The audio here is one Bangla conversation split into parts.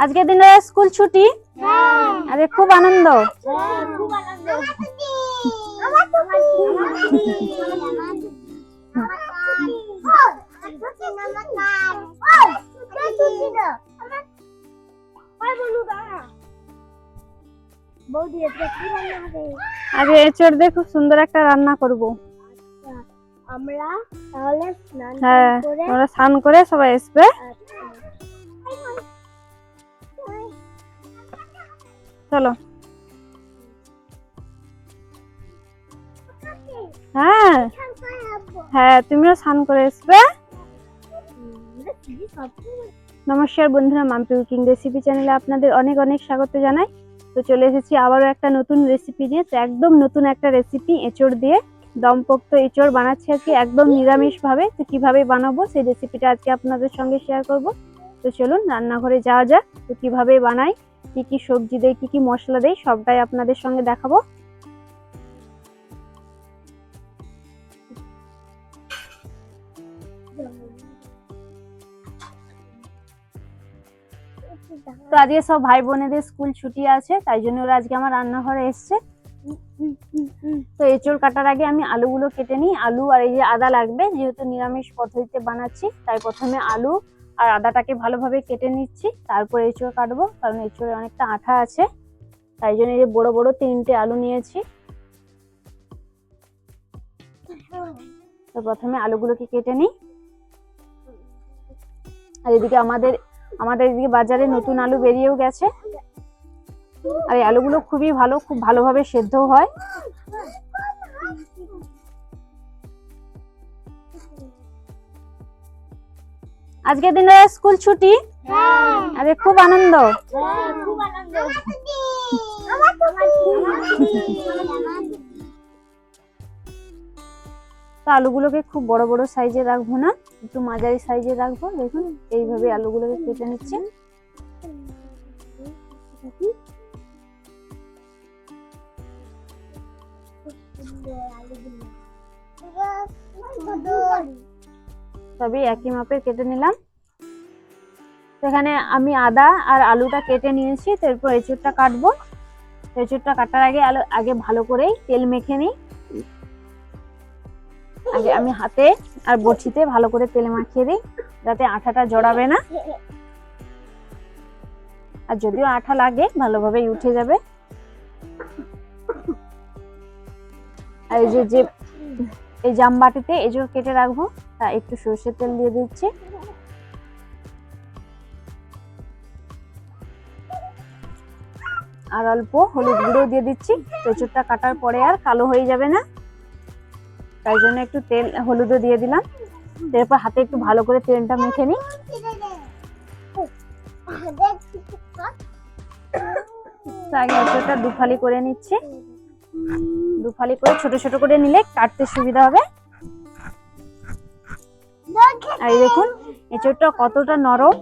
আজকের দিনে স্কুল ছুটি? আরে খুব আনন্দ। হবে? আগে এচড় দিয়ে খুব সুন্দর একটা রান্না করব। আচ্ছা, আমরা তাহলে স্নান হ্যাঁ করে স্নান করে সবাই আসবে। চলো। হ্যাঁ। হ্যাঁ তুমিও স্নান করে আসবে নমস্কার বন্ধুরা মাম্পি কুকিং রেসিপি চ্যানেলে আপনাদের অনেক অনেক স্বাগত জানাই। তো চলে এসেছি আবারও একটা নতুন রেসিপি দিয়ে তো একদম নতুন একটা রেসিপি, এঁচড় দিয়ে দমপোক্ত এঁচড় বানাচ্ছি আজকে একদম নিরামিষভাবে। তো কীভাবে বানাবো সেই রেসিপিটা আজকে আপনাদের সঙ্গে শেয়ার করব। তো চলুন, রান্নাঘরে যাওয়া যাক। তো কীভাবে বানাই কি কি সবজি দেয়, কি কি মশলা দেয়, সবটাই আপনাদের সঙ্গে দেখাবো। তো আজকে সব ভাই বোনেদের স্কুল ছুটি আছে, তাই জন্য ওরা আজকে আমার রান্নাঘরে এসছে। তো এঁচড় কাটার আগে আমি আলুগুলো কেটে নিই। আলু আর এই যে আদা লাগবে, যেহেতু নিরামিষ পদ্ধতিতে বানাচ্ছি, তাই প্রথমে আলু আর আদাটাকে ভালোভাবে কেটে নিচ্ছি, তারপর এঁচড় কাটবো, কারণ এঁচড়ে অনেকটা আঠা আছে। তাই জন্য এই যে বড় বড় তিনটে আলু নিয়েছি। তো প্রথমে আলুগুলোকে কেটে নিই। আর এদিকে আমাদের আমাদের এদিকে বাজারে নতুন আলু বেরিয়েও গেছে। আর এই আলুগুলো খুবই ভালো, খুব ভালোভাবে সেদ্ধ হয়। আজকের দিনে স্কুল ছুটি? আরে খুব আনন্দ। তো আলুগুলোকে খুব বড় বড় সাইজে রাখব না একটু মাঝারি সাইজে রাখব। দেখুন এইভাবে আলুগুলোকে কেটে নিচ্ছে। সবই একই মাপের কেটে নিলাম। সেখানে আমি আদা আর আলুটা কেটে নিয়েছি, তারপর এঁচুরটা কাটবো। এঁচুরটা কাটার আগে আলু, আগে ভালো করেই তেল মেখে নিই। আগে আমি হাতে আর বড়শিতে ভালো করে তেল মাখিয়ে দিই, যাতে আঠাটা জড়াবে না। আর যদিও আঠা লাগে, ভালোভাবেই উঠে যাবে। আর এই যে এই জাম বাটিতে এজোর কেটে রাখব তা একটু সর্ষের তেল দিয়ে দিচ্ছি। আর অল্প হলুদ গুঁড়ো দিয়ে দিচ্ছি। এঁচোড়টা কাটার পরে আর কালো হয়ে যাবে না। তাই জন্য একটু তেল, হলুদও দিয়ে দিলাম। এরপর হাতে একটু ভালো করে তেলটা মেখে নিই। দুফালি করে নিচ্ছি। দুফালি করে ছোট ছোট করে নিলে কাটতে সুবিধা হবে। আর এই দেখুন, এঁচোড়টা কতটা নরম।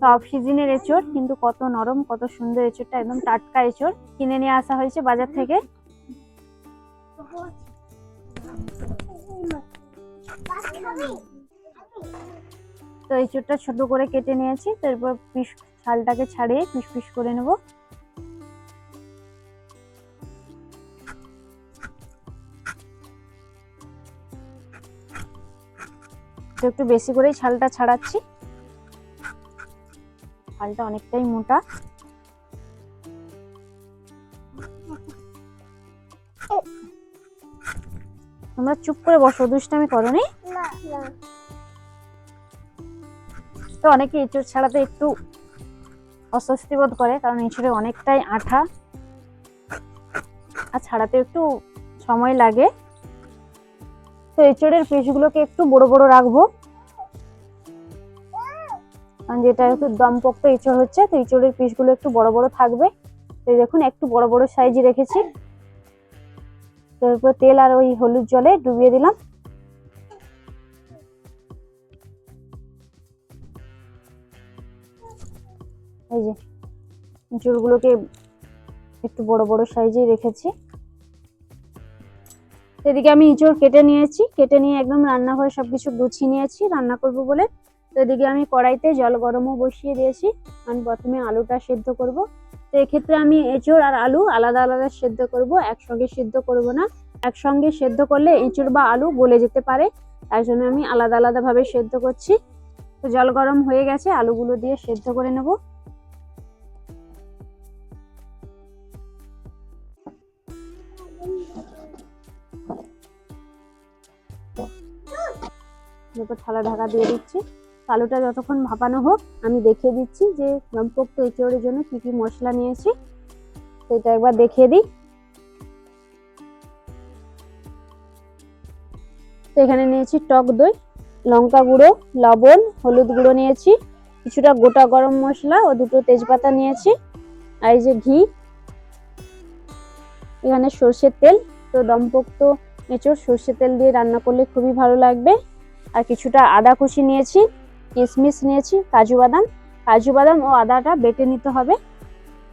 সব সিজনের এঁচোড়, কিন্তু কত নরম, কত সুন্দর এঁচোড়টা, একদম টাটকা এঁচোড় কিনে নিয়ে আসা হয়েছে বাজার থেকে। তো এঁচোড়টা ছোট করে কেটে নিয়েছি তারপর পিস ছালটাকে ছাড়িয়ে পিস পিস করে নেব। তো একটু বেশি করেই ছালটা ছাড়াচ্ছি। ছালটা অনেকটাই মোটা। তোমরা চুপ করে বসো দুষ্টামি করো নি। তো অনেকে এঁচড় ছাড়াতে একটু অস্বস্তি বোধ করে কারণ এঁচড়ে অনেকটাই আঠা। আর ছাড়াতে একটু সময় লাগে। তো এঁচড়ের পিসগুলোকে একটু বড় বড় রাখব। কারণ যেটা একটু দমপোক্ত এঁচড় হচ্ছে, তো এঁচড়ের পিসগুলো একটু বড় বড় থাকবে। তো দেখুন, একটু বড় বড় সাইজে রেখেছি। তারপর তেল আর ওই হলুদ জলে ডুবিয়ে দিলাম। এই যে চুলগুলোকে একটু বড় বড় সাইজে রেখেছি। এদিকে আমি ইঁচড় কেটে নিয়েছি, কেটে নিয়ে একদম রান্নাঘরে সবকিছু গুছিয়ে নিয়েছি, রান্না করব বলে। তো এদিকে আমি কড়াইতে জল গরমও বসিয়ে দিয়েছি, আমি প্রথমে আলুটা সেদ্ধ করব। তো এক্ষেত্রে আমি এঁচড় আর আলু আলাদা আলাদা সেদ্ধ করব, একসঙ্গে সেদ্ধ করব না। একসঙ্গে সেদ্ধ করলে এঁচড় বা আলু গলে যেতে পারে, তাই জন্য আমি আলাদা আলাদাভাবে সেদ্ধ করছি। তো জল গরম হয়ে গেছে, আলুগুলো দিয়ে সেদ্ধ করে নেব। এরপর থালা ঢাকা দিয়ে দিচ্ছি। আলুটা যতক্ষণ ভাপানো হোক, আমি দেখিয়ে দিচ্ছি যে পোক্ত এঁচড়ের জন্য কি কি মশলা নিয়েছি। সেটা একবার দেখিয়ে দিই। তো এখানে নিয়েছি টক দই, লঙ্কা গুঁড়ো, লবণ, হলুদ গুঁড়ো নিয়েছি, কিছুটা গোটা গরম মশলা ও দুটো তেজপাতা নিয়েছি, আর এই যে ঘি, এখানে সর্ষের তেল। তো দমপোক্ত এঁচড় সর্ষের তেল দিয়ে রান্না করলে খুবই ভালো লাগবে। আর কিছুটা আদা কুচি নিয়েছি কিশমিশ নিয়েছি, কাজু বাদাম। কাজু বাদাম ও আদাটা বেটে নিতে হবে।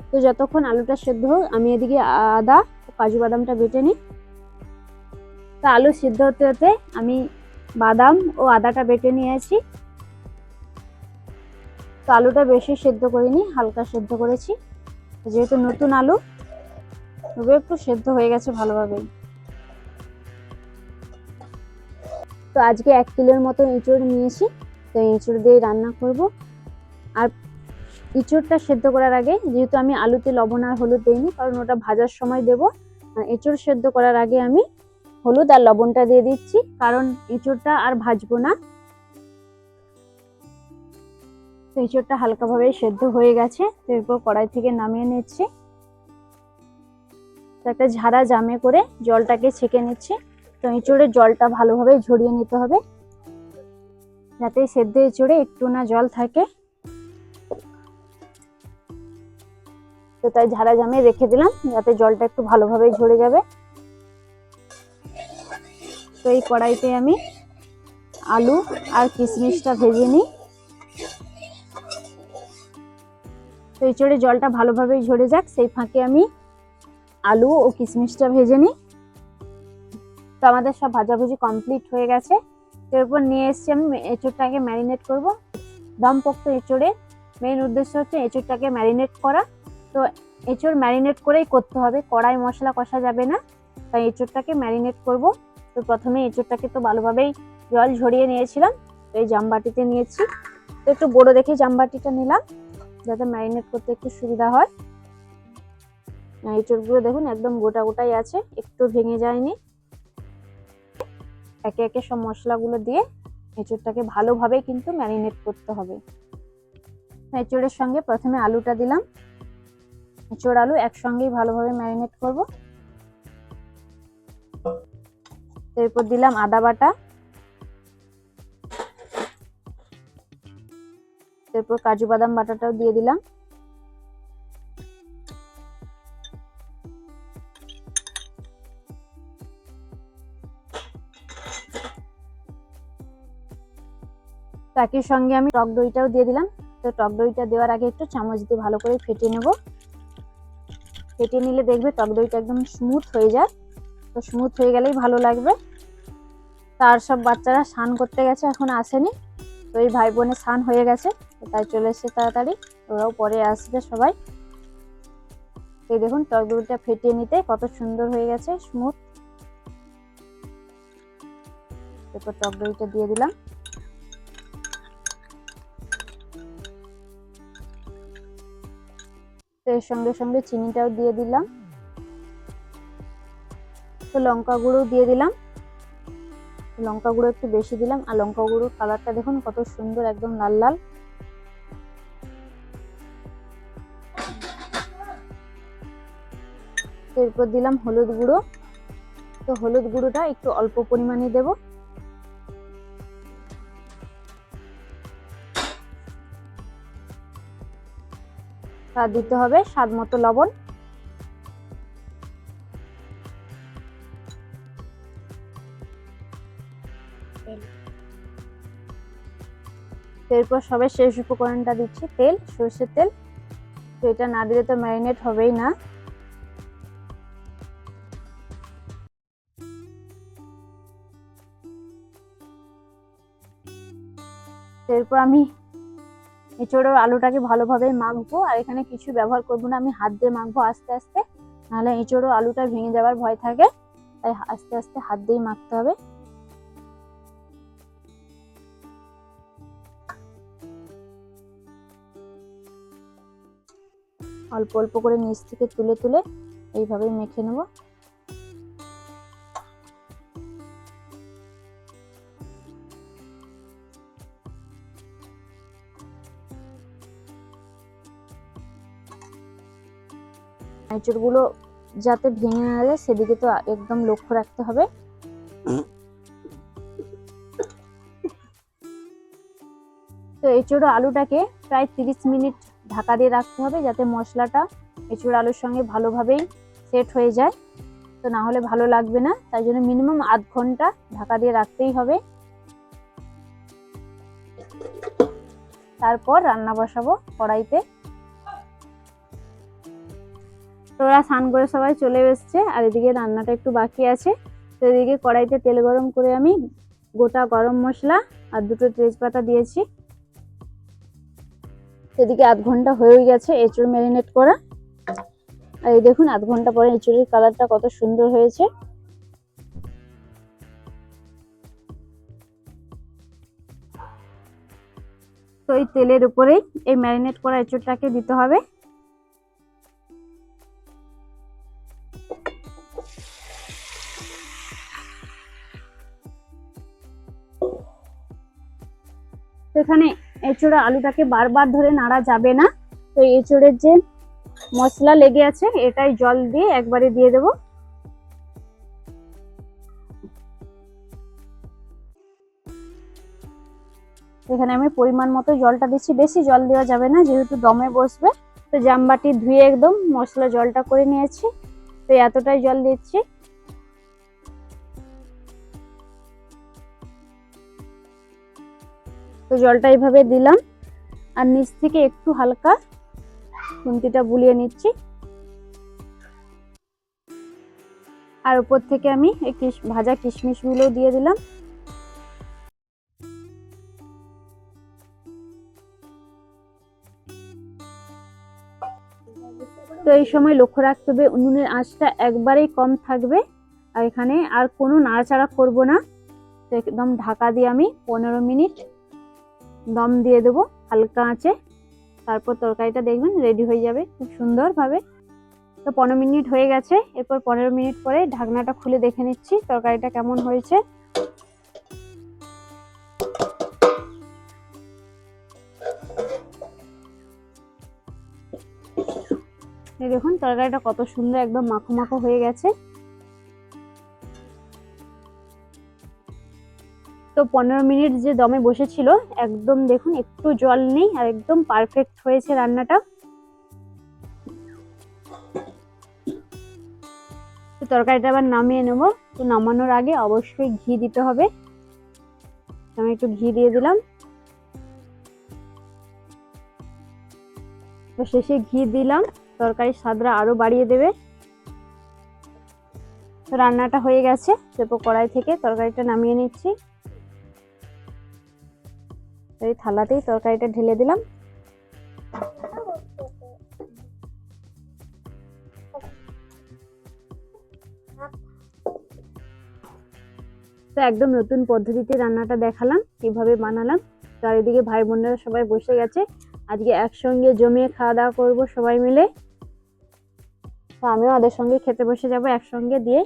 তো যতক্ষণ আলুটা সেদ্ধ হোক, আমি এদিকে আদা ও কাজু বাদামটা বেটে নিই। তো আলু সিদ্ধ হতে হতে আমি বাদাম ও আদাটা বেটে নিয়েছি। তো আলুটা বেশি সেদ্ধ করিনি, হালকা সেদ্ধ করেছি। যেহেতু নতুন আলু তবে একটু সেদ্ধ হয়ে গেছে ভালোভাবেই। তো আজকে এক কিলোর মতো এঁচড় নিয়েছি তো এঁচড় দিয়ে রান্না করব। আর এঁচড়টা সেদ্ধ করার আগে, যেহেতু আমি আলুতে লবণ আর হলুদ দিইনি, কারণ ওটা ভাজার সময় দেবো। এঁচড় সেদ্ধ করার আগে আমি হলুদ আর লবণটা দিয়ে দিচ্ছি, কারণ এঁচড়টা আর ভাজবো না। তো এঁচড়টা হালকাভাবে সেদ্ধ হয়ে গেছে, তো এরপর কড়াই থেকে নামিয়ে নিচ্ছি। একটা ঝাড়া জামে করে জলটাকে ছেঁকে নিচ্ছি। তো এঁচড়ের জলটা ভালোভাবে ঝরিয়ে নিতে হবে। যাতে সেদ্ধ এঁচড়ে একটু না জল থাকে। তো তাই ঝাড়া জামে রেখে দিলাম, যাতে জলটা একটু ভালোভাবে ঝরে যাবে। তো এই কড়াইতে আমি আলু আর কিশমিশটা ভেজে নিই। তো এঁচড়ে জলটা ভালোভাবে ঝরে যাক, সেই ফাঁকে আমি আলু ও কিশমিশটা ভেজে নিই। তো আমাদের সব ভাজাভুজি কমপ্লিট হয়ে গেছে। তো এরপর নিয়ে এসেছি আমি এঁচড়টাকে ম্যারিনেট করব। দমপোক্ত এঁচড়ে মেইন উদ্দেশ্য হচ্ছে এঁচড়টাকে ম্যারিনেট করা। তো এঁচড় ম্যারিনেট করেই করতে হবে, কড়াই মশলা কষা যাবে না। তাই এঁচড়টাকে ম্যারিনেট করব। তো প্রথমে এঁচড়টাকে তো ভালোভাবেই জল ঝরিয়ে নিয়েছিলাম, তো এই জামবাটিতে নিয়েছি। তো একটু বড় দেখে জামবাটিটা নিলাম, যাতে ম্যারিনেট করতে একটু সুবিধা হয়। আর এঁচড়গুলো দেখুন একদম গোটা গোটাই আছে, একটু ভেঙে যায়নি। একে একে সব মশলাগুলো দিয়ে এঁচড়টাকে ভালোভাবে কিন্তু ম্যারিনেট করতে হবে। এঁচড়ের সঙ্গে প্রথমে আলুটা দিলাম। এঁচড় আলু একসঙ্গেই ভালোভাবে ম্যারিনেট করব। এরপর দিলাম আদা বাটা। এরপর কাজু বাদাম বাটাটাও দিয়ে দিলাম। তো একই সঙ্গে আমি টক দইটাও দিয়ে দিলাম। তো টক দইটা দেওয়ার আগে একটু চামচ দিয়ে ভালো করে ফেটিয়ে নেব। ফেটে নিলে দেখবে টক দইটা একদম স্মুথ হয়ে যায়। তো স্মুথ হয়ে গেলেই ভালো লাগবে। তার সব বাচ্চারা স্নান করতে গেছে, এখন আসেনি। তো এই ভাই বোনের স্নান হয়ে গেছে তাই চলে এসছে তাড়াতাড়ি। ওরাও পরে আসবে সবাই। এই দেখুন, টক দইটা ফেটিয়ে নিতে কত সুন্দর হয়ে গেছে স্মুথ এরপর টক দইটা দিয়ে দিলাম। এর সঙ্গে সঙ্গে চিনিটাও দিয়ে দিলাম। তো লঙ্কা গুঁড়ো দিয়ে দিলাম। লঙ্কা গুঁড়ো একটু বেশি দিলাম আর লঙ্কা গুঁড়োর কালারটা দেখুন কত সুন্দর একদম লাল লাল। এরপর দিলাম হলুদ গুঁড়ো। তো হলুদ গুঁড়োটা একটু অল্প পরিমাণে দেব। দিতে হবে স্বাদ মতো লবণ। এরপর সবে শেষ উপকরণটা দিচ্ছি, তেল, সর্ষের তেল। তো এটা না দিলে তো ম্যারিনেট হবেই না। এরপর আমি এঁচড়ের আলুটাকে ভালোভাবে মাখবো, আর এখানে কিছু ব্যবহার করব না, আমি হাত দিয়ে মাখবো আস্তে আস্তে, নাহলে এঁচড়ও আলুটা ভেঙে যাওয়ার ভয় থাকে, তাই আস্তে আস্তে হাত দিয়েই মাখতে হবে। অল্প অল্প করে নিচ থেকে তুলে তুলে এইভাবেই মেখে নেব। এঁচড়গুলো যাতে ভেঙে না যায় সেদিকে তো একদম লক্ষ্য রাখতে হবে। তো এঁচড় আলুটাকে প্রায় তিরিশ মিনিট ঢাকা দিয়ে রাখতে হবে যাতে মশলাটা এঁচড় আলুর সঙ্গে ভালোভাবেই সেট হয়ে যায়। তো না হলে ভালো লাগবে না, তাই জন্য মিনিমাম আধ ঘণ্টা ঢাকা দিয়ে রাখতেই হবে। তারপর রান্না বসাবো কড়াইতে। তো ওরা স্নান করে সবাই চলে এসছে, আর এদিকে রান্নাটা একটু বাকি আছে। তো এদিকে কড়াইতে তেল গরম করে আমি গোটা গরম মশলা আর দুটো তেজপাতা দিয়েছি। এদিকে আধ ঘণ্টা হয়ে গেছে এঁচড় ম্যারিনেট করা। আর এই দেখুন, আধ ঘণ্টা পরে এঁচড়ের কালারটা কত সুন্দর হয়েছে। তো এই তেলের উপরেই এই ম্যারিনেট করা এঁচড়টাকে দিতে হবে। এখানে এঁচড়া আলুটাকে বারবার ধরে নাড়া যাবে না। তো এঁচড়ের যে মশলা লেগে আছে, এটাই জল দিয়ে একবারে দিয়ে দেব। এখানে আমি পরিমাণ মতো জলটা দিচ্ছি। বেশি জল দেওয়া যাবে না, যেহেতু দমে বসবে। তো জামবাটি ধুয়ে একদম মশলা জলটা করে নিয়েছি। তো এতটাই জল দিচ্ছি। তো জলটা এইভাবে দিলাম। আর নিচ থেকে একটু হালকা খুন্তিটা বুলিয়ে নিচ্ছি। আর উপর থেকে আমি এই ভাজা কিশমিশগুলো দিয়ে দিলাম। তো এই সময় লক্ষ্য রাখতে হবে, উনুনের আঁচটা একবারেই কম থাকবে। আর এখানে আর কোনো নাড়াচাড়া করব না। তো একদম ঢাকা দিয়ে আমি পনেরো মিনিট দম দিয়ে দেবো, হালকা আঁচে। তারপর তরকারিটা দেখবেন রেডি হয়ে যাবে খুব সুন্দরভাবে। তো পনেরো মিনিট হয়ে গেছে, এরপর পনেরো মিনিট পরে ঢাকনাটা খুলে দেখে নিচ্ছি তরকারিটা কেমন হয়েছে। দেখুন তরকারিটা কত সুন্দর একদম মাখো মাখো হয়ে গেছে। তো পনেরো মিনিট যে দমে বসেছিল, একদম দেখুন একটু জল নেই আর একদম পারফেক্ট হয়েছে রান্নাটা। তো তরকারিটা আবার নামিয়ে নেব। তো নামানোর আগে অবশ্যই ঘি দিতে হবে। আমি একটু ঘি দিয়ে দিলাম। তো শেষে ঘি দিলাম। তরকারির স্বাদটা আরও বাড়িয়ে দেবে। তো রান্নাটা হয়ে গেছে। তারপর কড়াই থেকে তরকারিটা নামিয়ে নিচ্ছি। এই থালাতেই তরকারিটা ঢেলে দিলাম। তো একদম নতুন পদ্ধতিতে রান্নাটা দেখালাম, কীভাবে বানালাম। এদিকে ভাই বোনেরা সবাই বসে গেছে। আজকে একসঙ্গে জমিয়ে খাওয়া দাওয়া করব সবাই মিলে। তো আমিও ওদের সঙ্গে খেতে বসে যাব একসঙ্গে দিয়ে।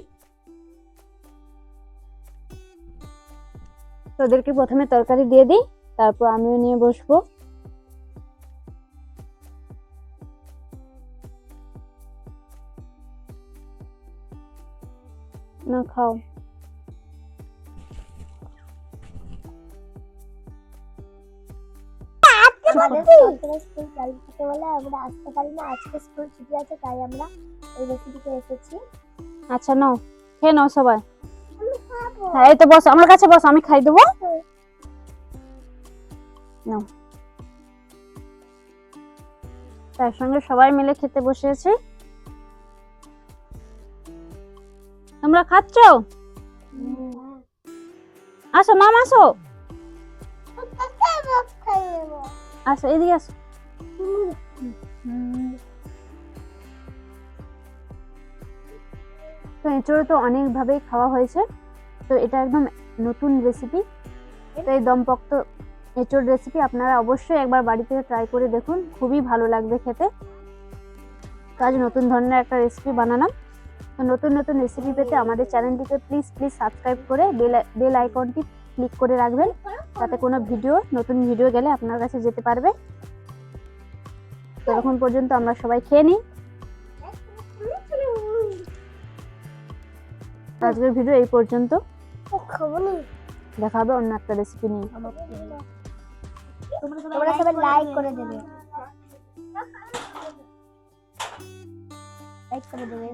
তো ওদেরকে প্রথমে তরকারি দিয়ে দিই। তারপর আমিও নিয়ে বসবো। না খাও। আমরা আসতে পারি না। আজকে স্কুল ছুটি আছে তাই আমরা এই রেসিপিতে এসেছি। আচ্ছা নাও খেয়ে নাও সবাই। হ্যাঁ এই তো বস আমার কাছে বস আমি খাই দেবো। নাও। তার সঙ্গে সবাই মিলে খেতে বসেছে তোমরা খাচ্ছ? আসো, মাম, আসো। আসো, এদিকে আসো। তো এঁচড় তো অনেকভাবেই খাওয়া হয়েছে। তো এটা একদম নতুন রেসিপি তো এই দমপক্ত এঁচড় রেসিপি আপনারা অবশ্যই একবার বাড়িতে ট্রাই করে দেখুন। খুবই ভালো লাগবে খেতে। আজ নতুন ধরনের একটা রেসিপি বানালাম। তো নতুন নতুন রেসিপি পেতে আমাদের চ্যানেলটিকে প্লিজ প্লিজ সাবস্ক্রাইব করে বেল বেল আইকনটি ক্লিক করে রাখবেন। যাতে কোনো ভিডিও নতুন ভিডিও গেলে আপনার কাছে যেতে পারবে। তো এখন পর্যন্ত আমরা সবাই খেয়ে নিই। আজকের ভিডিও এই পর্যন্ত। দেখা হবে অন্য একটা রেসিপি নিয়ে। তোমরা সবাই লাইক করে দেবে। লাইক করে দেবে।